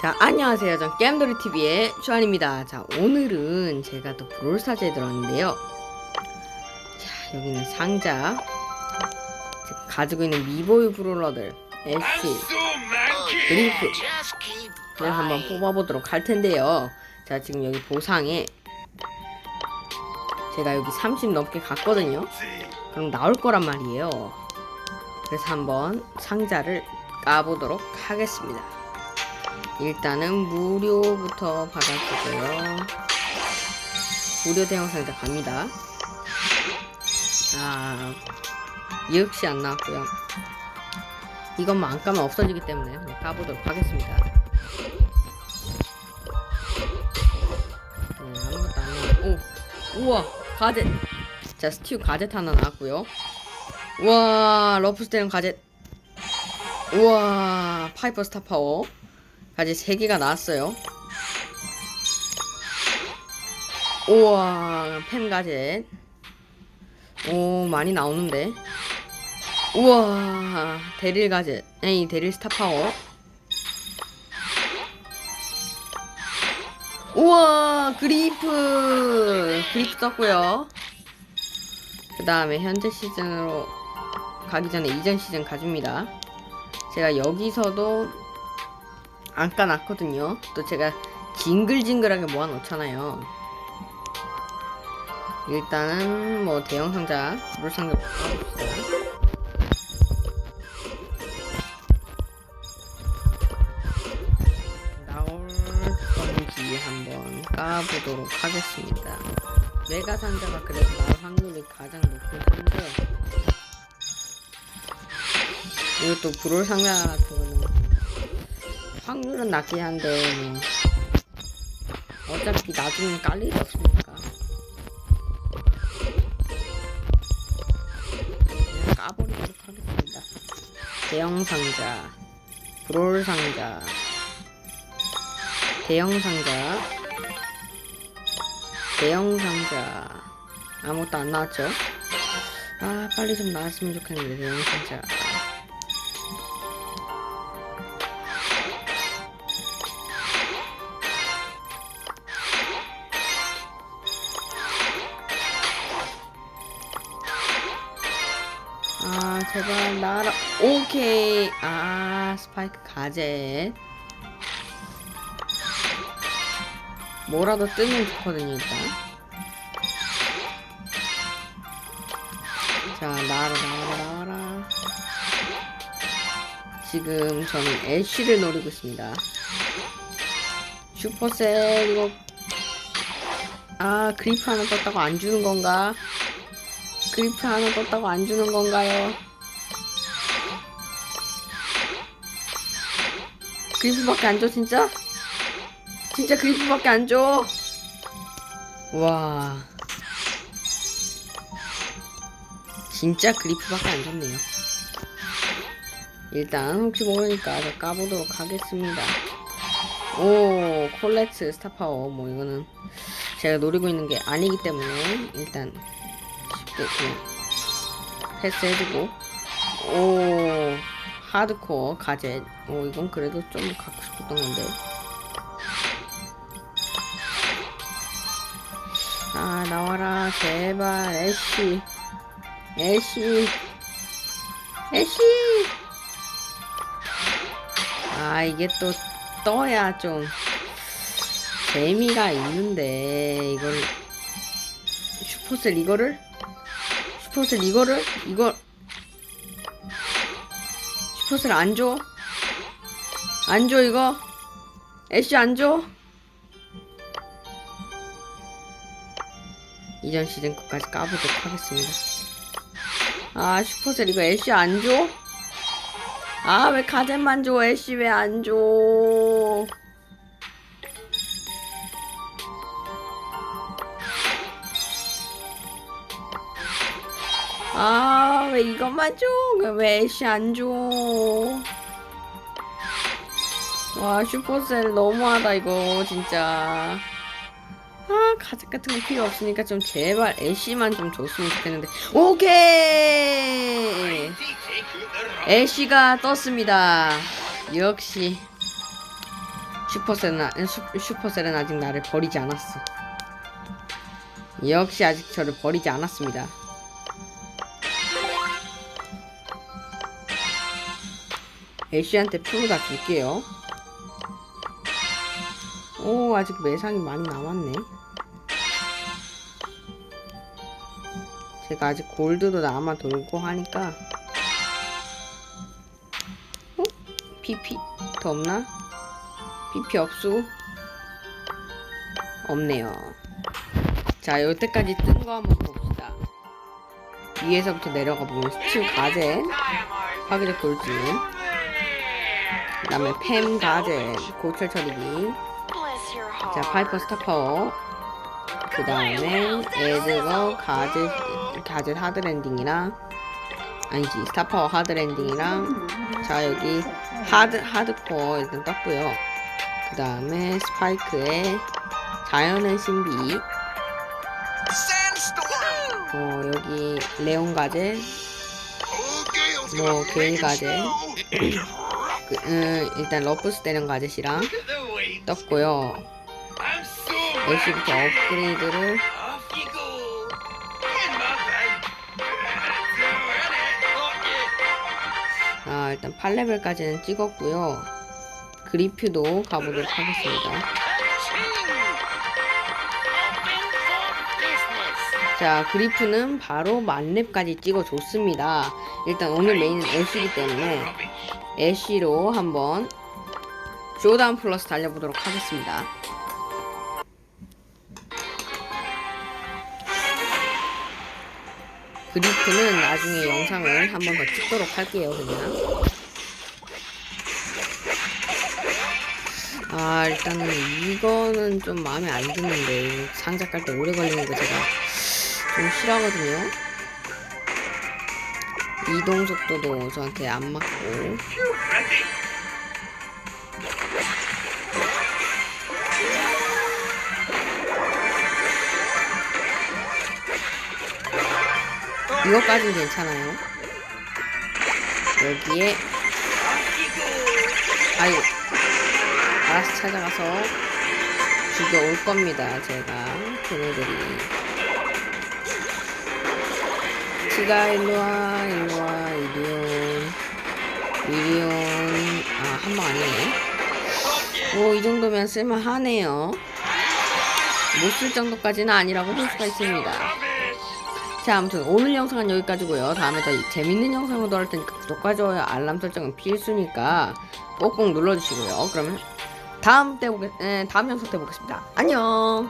자, 안녕하세요. 전 게임돌이TV의 주한입니다. 자, 오늘은 제가 또 브롤스타즈에 들어왔는데요. 자, 여기는 상자. 가지고 있는 미보유 브롤러들, 애쉬, 그리프. 를 한번 뽑아보도록 할 텐데요. 자, 지금 여기 보상에 제가 여기 30 넘게 갔거든요. 그럼 나올 거란 말이에요. 그래서 한번 상자를 까보도록 하겠습니다. 일단은 무료부터 받아주고요. 무료 대형 상자 갑니다. 아, 역시 안 나왔고요. 이것만 안 까면 없어지기 때문에 까보도록 하겠습니다. 네, 아무것도 안 나왔고. 우와, 가젯. 자, 스티우 가젯 하나 나왔고요. 우와, 러프스테는 가젯. 우와, 파이퍼 스타 파워. 가젯 3개가 나왔어요. 우와, 펜 가젯. 오, 많이 나오는데. 우와, 데릴 가젯. 에이, 데릴 스타 파워. 우와, 그리프. 그리프 떴고요. 그 다음에 현재 시즌으로 가기 전에 이전 시즌 가줍니다. 제가 여기서도 안 까놨거든요. 또 제가 징글징글하게 모아놓잖아요. 일단은 뭐 대형 상자, 물 상자 까봅시다. 나올 건지 한번 까보도록 하겠습니다. 메가 상자가 그래도 나올 확률이 가장 높긴 한데 이것도 브롤 상자 같은 거는 확률은 낮긴 한데 뭐 어차피 나중에 깔 일이 없으니까 까버리도록 하겠습니다. 대형 상자, 브롤 상자, 대형 상자, 대형 상자 아무것도 안 나왔죠? 아 빨리 좀 나왔으면 좋겠는데 대형 상자 제발 나라 오케이. 아 스파이크 가젯 뭐라도 뜨면 좋거든요 일단. 자 나와라 나와라 나와라. 지금 저는 애쉬를 노리고 있습니다. 슈퍼셀 이거. 아 그리프 하나 떴다고 안 주는 건가? 그리프 하나 떴다고 안 주는 건가요 그리프밖에 안 줘 진짜? 진짜 그리프밖에 안 줘. 와. 진짜 그리프밖에 안 줬네요. 일단 혹시 모르니까 저 까보도록 하겠습니다. 오, 콜렉스 스타파워. 뭐 이거는 제가 노리고 있는 게 아니기 때문에 일단 쉽게 그냥 패스해주고. 오, 하드코어 가젯. 오, 이건 그래도 좀 갖고 싶었던 건데. 아 나와라. 제발. 애쉬. 애쉬. 애쉬! 아 이게 또 떠야 좀 재미가 있는데 이걸. 슈퍼셀 이거를? 슈퍼셀 이거를? 이거 슈퍼셀 안 줘? 안 줘 이거? 애쉬 안 줘? 이전 시즌 끝까지 까보도록 하겠습니다. 아 슈퍼셀 이거 애쉬 안 줘? 아 왜 가젯만 줘? 애쉬 왜 안 줘? 아 왜 이것만 줘? 왜 애쉬 안 줘? 와 슈퍼셀 너무하다 이거 진짜. 아 가죽 같은 거 필요 없으니까 좀 제발 애쉬만 좀 줬으면 좋겠는데 오케이 애쉬가 떴습니다 역시 슈퍼셀은, 슈퍼셀은 아직 나를 버리지 않았어. 역시 아직 저를 버리지 않았습니다. 애쉬한테 프로 다 줄게요. 오, 아직 매상이 많이 남았네. 제가 아직 골드도 남아 돌고 하니까. 어? PP 더 없나? PP 없수? 없네요. 자, 여태까지 뜬 거 한번 봅시다. 위에서부터 내려가 보면 스튜 가제, 화기적 돌진, 그 다음에 팸 가제, 고철 처리기, 자, 파이퍼 스타파워, 그 다음에 에드거 가제, 가제 하드랜딩이랑, 아니지, 스타파워 하드랜딩이랑, 자, 여기 하드, 하드코어 일단 떴고요. 그 다음에 스파이크에 자연의 신비! 어, 여기 레온 let's 뭐, it 가제. 그, 음, 일단 러프스 the weight. 떴고요. I'm so 열시부터 mad. 업그레이드를. 아, 일단 8레벨까지는 찍었고요. 그리퓨도 가보도록 하겠습니다. 자, 그리프는 바로 만렙까지 찍어줬습니다. 일단 오늘 메인은 애쉬이기 때문에. 애쉬로 한번 쇼다운 플러스 달려보도록 하겠습니다. 그리프는 나중에 영상을 한번 더 찍도록 할게요, 그냥. 아, 일단은 이거는 좀 마음에 안 드는데, 상자 깔 때 오래 걸리는 거 제가 좀 싫어하거든요. 이동 속도도 저한테 안 맞고. 이것까진 괜찮아요. 여기에. 아유 알아서 찾아가서 죽여올 겁니다. 제가 걔네들이 티가 일로와 일로와 이리온 이리온 아 한 방 아니네. 오 이 정도면 쓸만하네요. 못 쓸 정도까지는 아니라고 볼 수가 있습니다. 자, 아무튼 오늘 영상은 여기까지고요. 다음에 더 재밌는 영상으로 돌아올 테니까 구독과 좋아요, 알람 설정은 필수니까 꼭꼭 눌러주시고요. 그러면 다음 때 보겠, 에, 다음 영상 때 보겠습니다. 안녕.